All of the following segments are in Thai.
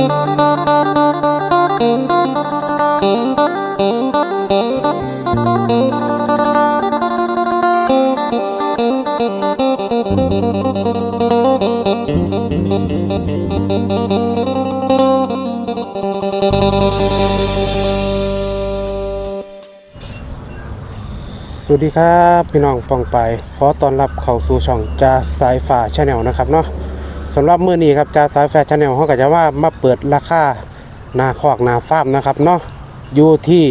สวัสดีครับ พี่น้องปองไปขอต้อนรับเข้าสู่ช่องจาสายฟ้าชาแนลนะครับเนาะ สำหรับมื้อนี้ครับจาสายฟ้าชาแนลเขาก็จะว่ามาเปิดราคาหนาคอกหนาฟาร์มนะครับเนาะอยู่ที่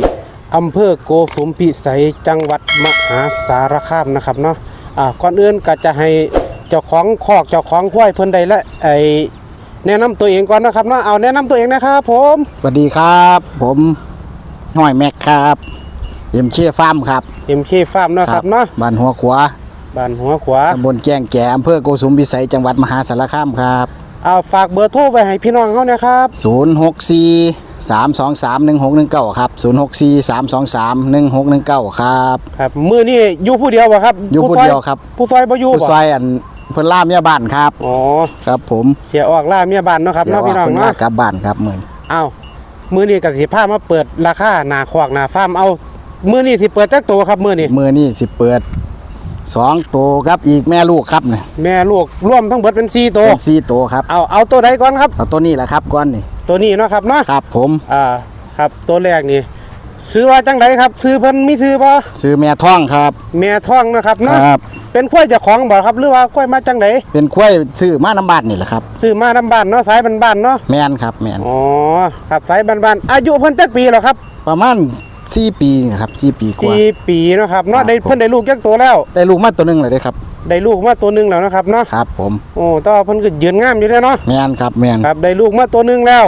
อำเภอโกสุมพิสัยจังหวัดมหาสารคามนะครับเนาะอ่าก่อนอื่นก็จะให้เจ้าของคอกเจ้าของควายเพิ่นใดและไอแนะนำตัวเองก่อนนะครับเนาะเอาแนะนำตัวเองนะครับผมสวัสดีครับ ผมห้อยแม็กครับเอ็มเชียฟาร์มครับ MK Farm เนาะครับเนาะบ้านหัวขวา บ้านหัวขวาตำบลแจ้งแก่อำเภอโกสุมพิสัยจังหวัดมหาสารคามครับ เอาฝากเบอร์โทรไว้ให้พี่น้องเขานะครับ 064 323 1619 ครับ 064 323 1619 ครับครับมือนี่อยู่ผู้เดียวบ่ครับอยู่ผู้เดียวครับ ผู้ซอยบ่อยู่ผู้บ่ซอยอันเพิ่นล่าเมียบ้านครับอ๋อครับผมเสียออกล่าเมียบ้านเนาะครับเดี๋ยเนาะวพี่น้องเพิ่นเนาะลากลับบ้านครับมื้อนี้เอามือนี่กับสิพามาเปิดราคาหนาขวากหนาฟาร์มเอามือนี่สิเปิดจักตัวครับมือนี่มื้อนี้สิเปิด สองตัวครับอีกแม่ลูกครับเนี่ยแม่ลูกร่วมทั้งเบิดเป็น4ตัวเป็นสี่ตัวครับเอาเอาตัวใดก่อนครับเอาตัวนี้แหละครับก้อนนี่ตัวนี้เนาะครับเนาะครับผมอ่าครับตัวแรกนี่ซื้อว่าจังไดครับ ซื้อเพิ่นมีซื้อบ่ซื้อแม่ท้องครับ แม่ท้องนะครับเนาะครับเป็นควายเจ้าของบ่ครับหรือว่าควายมาจังไดเป็นกล้วยซื้อมาน้ำบาดนี่แหละครับซื้อมานํบ้านเนาะสายบ้านๆเนาะแมนครับแมนอ๋อครับสายบ้านๆอายุเพิ่นจักปีแล้วครับ ประมาณ สี่ปีนะครับสี่ปีกว่า สี่ปีเนาะครับเนาะครับได้ผมเพิ่นได้ลูกจักตัวแล้ว ได้ลูกมาตัวหนึงเลยเด้ครับได้ลูกมาตัวหนึงแล้วนะครับเนาะครับ ผมโอ้แต่ว่าเพิ่นก็ยืนงามอยู่เด้อเนาะแมนครับแมนครับได้ลูกมาตัวหนึงแล้ว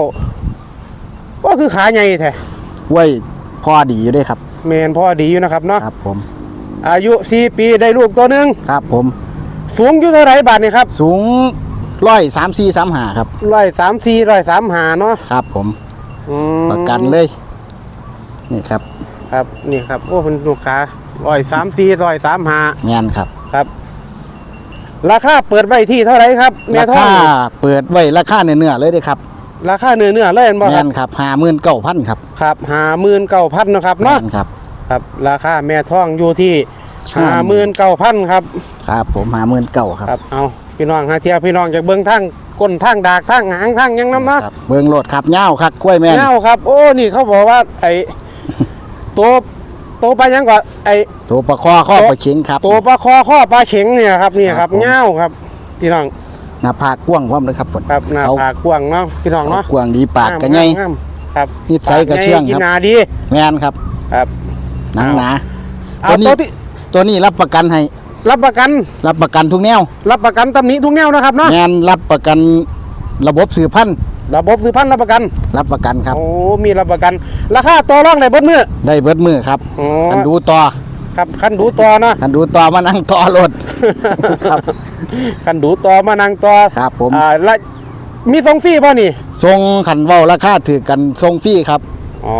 ก็คือขาใหญ่แท้กล้วยพอดีอยู่เด้ครับแม่นพอดีอยู่นะครับเนาะครับผมอายุสี่ปีได้ลูกตัวหนึงครับผมสูงอยู่เท่าไหร่บาทนี่ครับสูงร้อยสามสี่สามหาครับร้อยสามสี่ร้อยสามหาเนาะครับผมอืมประกันเลย นี่ครับครับนี่ครับโอ้เพิ่นลูกค้าร้อยสามสี่ร้อยสามหาแมนครับครับ ราคาเปิดไว้ที่เท่าไหร่ครับแม่ราทองคาเปิดไว้ราคาเนื้อๆเลยเด้ครับราคาเนื้อเนื้อๆเลยเห็นบ่แมครับนครับห้าหมื่นเก้าพันครับครับหาหมื่นเก้าพันนาะครับแมเนาะนครับ ครับ ราคาแม่ท้องอยู่ที่ใช่ห้าหมื่นเก้าพันครับครับผมห้าหมื่นเก้าครับครับเอาพี่น้องหาเทียพี่น้องจากเบื้องทางก้นทางดากทางหางทางหยังน้ำเนาะครับเบิ้งโหลดครับเง่าครับกล้วยแมนเงาครับ โอ้นี่เขาบอกว่าไอ้ ตัวตัวปลายังก่อนไอ้ตัวประคอข้อประเชิงครับตัวปลาคอข้อปลาเข็งเนี่ยครับนี่คครัรับบผมเงาครับพี่น้องหน้าผากกว้างพร้อมเลยครับฝนครับหน้าเอผากกว้างเนาะพี่น้องเนาะกว้างดีปากกระไงงามงามครับนิสัยกระเชื่องปาใหญ่กิครับนหนาดีแมนครับครับหนังหนาเอาตัวนี้ตัวที่ตัวนี้รับประกันให้ รับประกันรับประกันทุกแนว รับประกันตำหนิทุกแนวนะครับเนาะแมนรับประกันระบบสื่อพันธุ์ ระบบสืบพันธุ์รับประกัน รับประกันครับ โอ้ มีรับประกัน ราคาต่อรองได้เบิดมือได้เบิดมือครับอ๋อคันดูต่อครับคันดูต่อเนาะคันดูต่อมานั่งต่อรถครับคันดูต่อมานั่งต่อครับผมอ่าและมีส่งฟรีป่ะนี่ทรงขันเว้าราคาถือกันทรงฟรีครับอ๋อ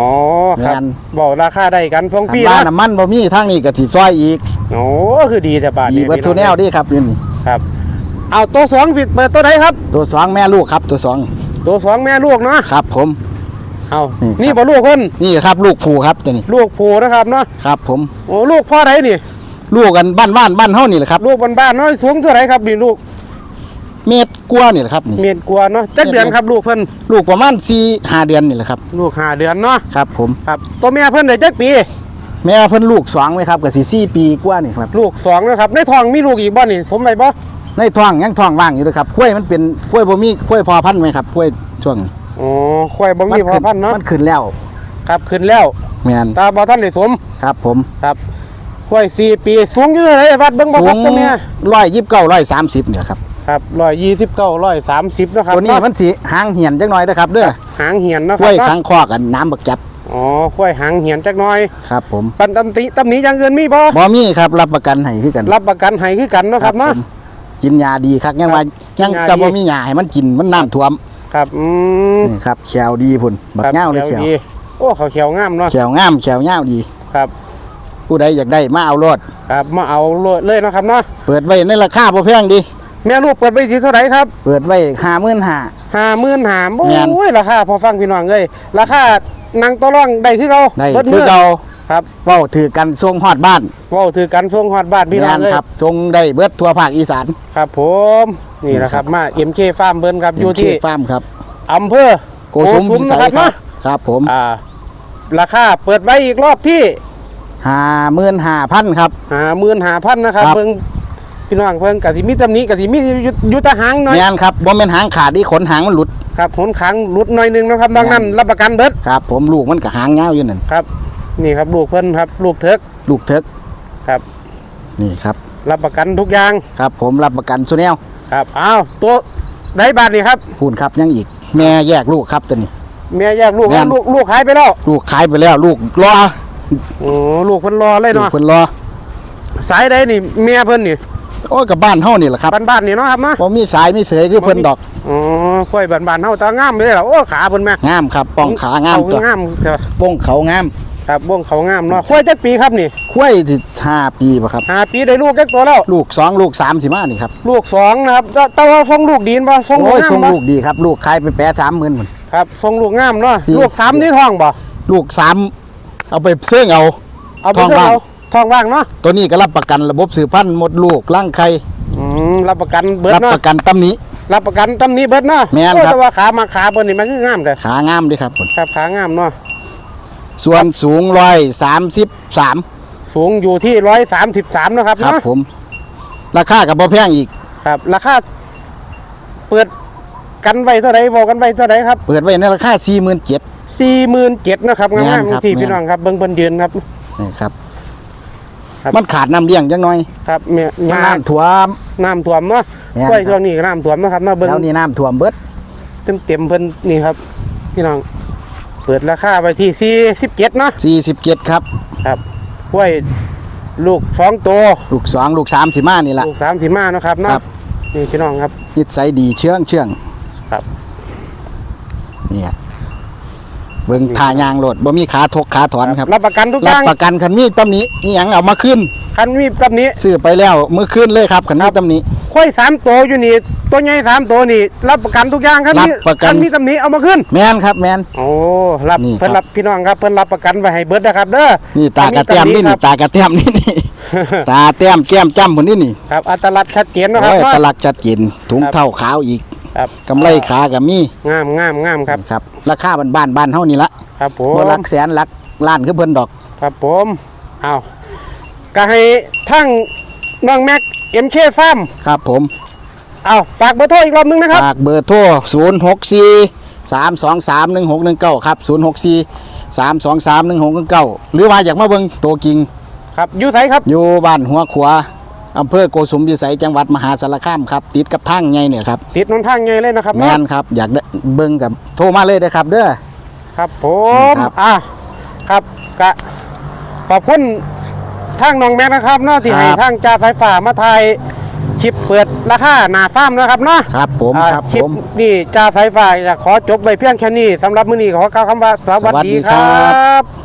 ครับแม่นบอกราคาได้กันส่งฟรีคันบ้านนะน้ำมันบ่มีทางนี้ก็สิซอยอีกโอ้คือดีแต่บาทดีนี่เบิดทุกแนวดีครับนี่ครับเอาตัวสองปิดเปิดตัวไหนครับ ตัวสองแม่ลูกครับตัวสอง ตัวสองแม่ลูกเนาะครับผม เอานี่ครับนี่บ่ลูกเพิ่นนี่ครับลูกผูครับตัวนี้ลูกผูนะครับเนาะครับ ผมโอ้ลูกพ่อไหนนี่ ลูกกันบ้านบ้านบ้านเฮานี่แหละครับ ลูกบ้านๆเนาะสูงเท่าไหร่ครับนี่ลูก เมตรกว่านี่แหละครับนี่เมียนกว่าเนาะจักเดือนครับลูกเพิ่นลูกประมาณสี่ห้าเดือนนี่แหละครับ ลูกห้าเดือนเนาะครับ ผมครับตัวแม่เพิ่นได้จักปีแม่เพิ่นลูกสองไหมครับกับสี่สี่ปีกว่านี่ครับ ลูกสองนะครับในท้องมีลูกอีกบ่นี่สมไหมบ่ ในท้องยังท้องว่างอยู่เลยครับกล้วยมันเป็นกล้วยบ่มีกล้วยพอพันธุ์ไหมครับกล้วยช่วงนี้อ๋อควายบ่มีพอขึ้พันธุ์เนาะมันขึ้นแล้วครับขึ้นแล้วแม่นตาบ่ทันได้สมครับ ผมครับควายสี่ปีสูงอยู่เท่าไหร่วัดเบิ่งบ่สูครับงตัวเนี้ยร้อยยี่สิบเก้าร้อยสามสิบเนี่ยครับครับ129 130นะครับตัวนี้เาะมันสีหางเหียนจักหน่อยนะครับเด้อหางเหียนเนาะกครัล้บวยเนาะขังคอกันน้ำบักจับอ๋อควายหางเหียนจักหน่อย ครับผมปันตำติตำหนี้อย่างอื่นมีบ่บ่มีครับ รับประกันให้คือกัน รับประกันให้คือกันเนาะครับเนาะผม กินยาดีครับยังว่ากินยังยาแต่ดีบ่มียาให้มันกินมันน้ำท่วมครับอืมนี่ครับแขวดีพุ่นบักครับเง่าเลยแขวดีโอ้เขาเขียวงามเนาะแขวงามแขวเง่าดี ครับ ผู้ใดอยากได้มาเอารถครับมาเอาเลยเลยเนาะครับเนาะเปิดไว้ในราคาบ่แพงดี แม่ลูกเปิดไว้ที่เท่าไหร่ครับเปิดไว้ห้าหมื่นห้า ห้าหมื่นหามแม่นโอ้ยราคาพอฟังพี่น้องเลยราคานางตัวร่องได้ที่เขาได้บิคือมืเก่า ครับเว้าถือกันทรงฮอดบ้านเว้าถือกันส่งฮอดบ้านพี่น้องงานเลยครับทรงได้เบิดทั่วภาคอีสานครับ ผมนี่แหละครับมา MK ฟาร์มเบิ้นครับอยู่ที่ฟาร์มครับอำเภอโกสุมพิสันะยครับครัเนาะบครับผมอ่าราคาเปิดไว้อีกรอบที่ห้าหมื่นห้าพันครับหาหมื่นหาพันนะครับครับเพิ่งพี่น้องเพิ่งกะสิมีตำหนี้กะสิมียุยุตะหางหน่อยงานครับบ่แม่นหางขาดที่ขนหางมันหลุดครับผลขังหลุดหน่อยหนึงนะครับดังนั้นรับประกันเบิดครับ ผมลูกมันก็หางยาวอยู่นั่นครับ นี่ครับลูกเพิ่นครับ ลูกเถิกลูกเถิกครับ นี่ครับ รับประกันทุกอย่างครับ ผมรับประกันสุแนวครับอ้าวตัวได้บาทนี่ครับพูนครับยังอีก แม่แยกลูกครับตัวนี้ เมียแยกลูกแม่น ลูกลูกขายไปแล้วลูกขายไปแล้ว ลูกรอโอ้ลูกเพิ่นรอเลยลูกเนาะเพิ่นรอสายใดนี่เมียเพิ่นนี่โอ้ยกับบ้านเฮานี่แหละครับบ้านๆนี่เนาะครับเนาะบ่มีสายมีเสยคือเพิ่นดอกอ๋อค่อยบ้านๆเฮาตางามเลยล่ะโอ้ขาเพิ่นแม่งามครับป้องขางามเอตัวงามเสียป้องเขางาม ครับวงเขางามเนาะค่อยจักปีครับนี่คุ้ยที่ห้าปีป่ะครับห้าปีได้ลูกจักตัวแล้ว ลูกสองลูกสามสิมานี่ครับลูกสองนะครับแต่แต่ว่าทรงลูกดีนบ่ทรงลูโอ้กยงาส่มงบ่ลูกดีครับ ลูกขายไปแปะสามหมื่นหมด ครับทรงลูกงามเนาะสี่ ลูกสามที่ท้องบ่ลูกสามเอาไปเสื่องเอา เอาไปท้องเถอะว่าง เอาท้องว่างเนาะตัวนี้ก็รับประกันระบบสืบพันธุ์หมดลูกร่างไข่อืมรับประกันเบิดรับเนาะประกันตำหนี้ รับประกันตำหนี้เบิดเนาะแม่นโอ้ครับแต่ว่าขามาขาเบิ่นนี่มันคืองามเด้อขางามเด้วยครับผมครับขางามเนาะ ส่วนสูงร้อยสามสิบสามสูงอยู่ที่133นะครับครับเนาะผม ราคากับบ่แพงอีก ครับ ราคาเปิดกันไว้เท่าไหร่บอกกันไว้เท่าไหร่ครับเปิดไว้ในราคาสี่หมื่นเจ็ด47,000นะครับแม่งามนครับๆที่แม่น พี่น้องครับเบิ่งเพิ่นยืนครับ นี่ครับ ครับ มันขาดน้ำเลี้ยงจังหน่อยครับเมียมันน้น้ำท่วมำน้ำท่วมเนาะแม่นกล้วยครับช่วงนี้ก็น้ำท่วมเนาะครับเนาะเบิ่งแล้วนี่น้ำท่วมเบิดเต็มเต็มๆเพิ่นนี่ครับ พี่น้อง เปิดราคาไปที่47เนาะสี่สิบเจ็ดครับครับกล้วยลูกสองตัวลูกสองลูกสามสิมานี่แหละลูกสามสิมาเนาะครับครัเนาะบนี่พี่น้องครับนิสัยดีเชื่องเชื่องครับเนี่ยเบิ่งทายางโหลดบ่มีขาทกขาถอนครับรับประกันทุกอรับย่างประกันคันมีตำหนี้นี่ยังเอามาขึ้นคันมีกับนี้ซื้อไปแล้วเมื่อคืนเลยครับคันมีตำหนี้ กล้วยสามตัวอยู่นี่ตัวใหญ่สามตัวนี่ รับประกันทุกอย่างครับรับมีประกัน คันมีตำหนี้เอามาขึ้น แมนครับแมน โอ้รับนี่เพิ่นครัรับบพี่น้องครับเพิ่นรับประกันไว้ให้เบิดนะครับเด้อนี่ตากระเตียมนี่คนี่รับตากระเตียมนี่นี่ ตาเตียมแก้มจ้ำคนนี้นี่ครับอัตลักษณ์ชัดเจนเนาะครัโอ้บยเนาะ ตลักจัดกินถุงครับ เท่าขาวอีกครับกำไรขากับมีงามงามงามครับ ครับราคาบ้านบ้านๆบ้านเฮานี่ละครับผมบ่หลักแสนหลักล้านคือเพิ่นดอก ครับผม เอาก็ให้ทั้งน้องแม็ก เอ็มเคฟาร์มครับผมเอาฝากเบอร์โทรอีกรอบนึงนะครับ ฝากเบอร์โทร 064 323 1619 ครับ 064 323 1619 หรือว่าอยากมาเบิ่งตัวจริงครับอยู่ไสครับ อยู่บ้านหัวขวาอำเภอโกสุมพิสัยจังหวัดมหาสารคามครับ ติดกับทางไงเนี่ยครับ ติดนนทางไงเลยนะครับแม่นครับ อยากได้เบิ่งกับโทรมาเลยนะครับ เด้อครับผม ครับ อะครับกะขอบคุณ ทางน้องแม็กนะครับเนาะที่ให้ทางจ่าสายฝ่ามาถ่ายคลิปเปิดราคาหนาฟาร์มนะครับเนาะครับผมอ่าครับคลิผปมนี่จ่าสายฝ่าอยากขอจบไปเพียงแค่นี้สำหรับมื้อนี้ขอกล่าวคำว่าสวัสสวัสดีดีคครัรับ